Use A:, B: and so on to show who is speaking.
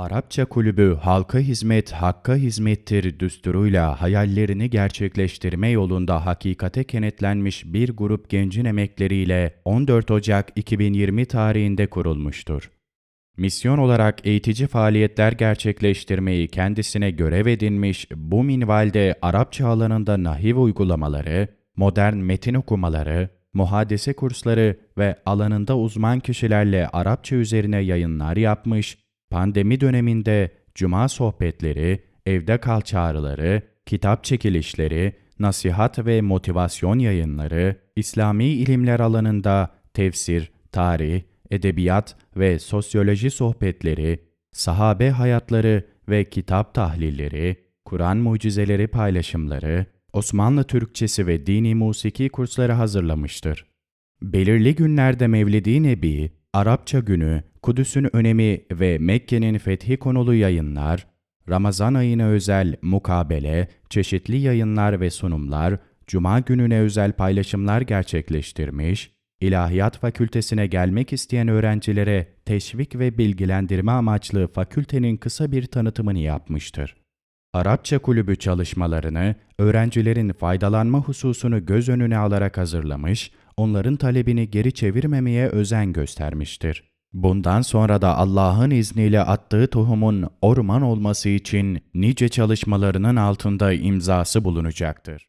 A: Arapça Kulübü halka hizmet hakka hizmettir düsturuyla hayallerini gerçekleştirme yolunda hakikate kenetlenmiş bir grup gencin emekleriyle 14 Ocak 2020 tarihinde kurulmuştur. Misyon olarak eğitici faaliyetler gerçekleştirmeyi kendisine görev edinmiş bu minvalde Arapça alanında nahiv uygulamaları, modern metin okumaları, muhadese kursları ve alanında uzman kişilerle Arapça üzerine yayınlar yapmış, pandemi döneminde cuma sohbetleri, evde kal çağrıları, kitap çekilişleri, nasihat ve motivasyon yayınları, İslami ilimler alanında tefsir, tarih, edebiyat ve sosyoloji sohbetleri, sahabe hayatları ve kitap tahlilleri, Kur'an mucizeleri paylaşımları, Osmanlı Türkçesi ve dini musiki kursları hazırlamıştır. Belirli günlerde Mevlidi Nebi, Arapça günü, Kudüs'ün önemi ve Mekke'nin fethi konulu yayınlar, Ramazan ayına özel mukabele, çeşitli yayınlar ve sunumlar, Cuma gününe özel paylaşımlar gerçekleştirmiş, İlahiyat Fakültesine gelmek isteyen öğrencilere teşvik ve bilgilendirme amaçlı fakültenin kısa bir tanıtımını yapmıştır. Arapça kulübü çalışmalarını öğrencilerin faydalanma hususunu göz önüne alarak hazırlamış, onların talebini geri çevirmemeye özen göstermiştir. Bundan sonra da Allah'ın izniyle attığı tohumun orman olması için nice çalışmalarının altında imzası bulunacaktır.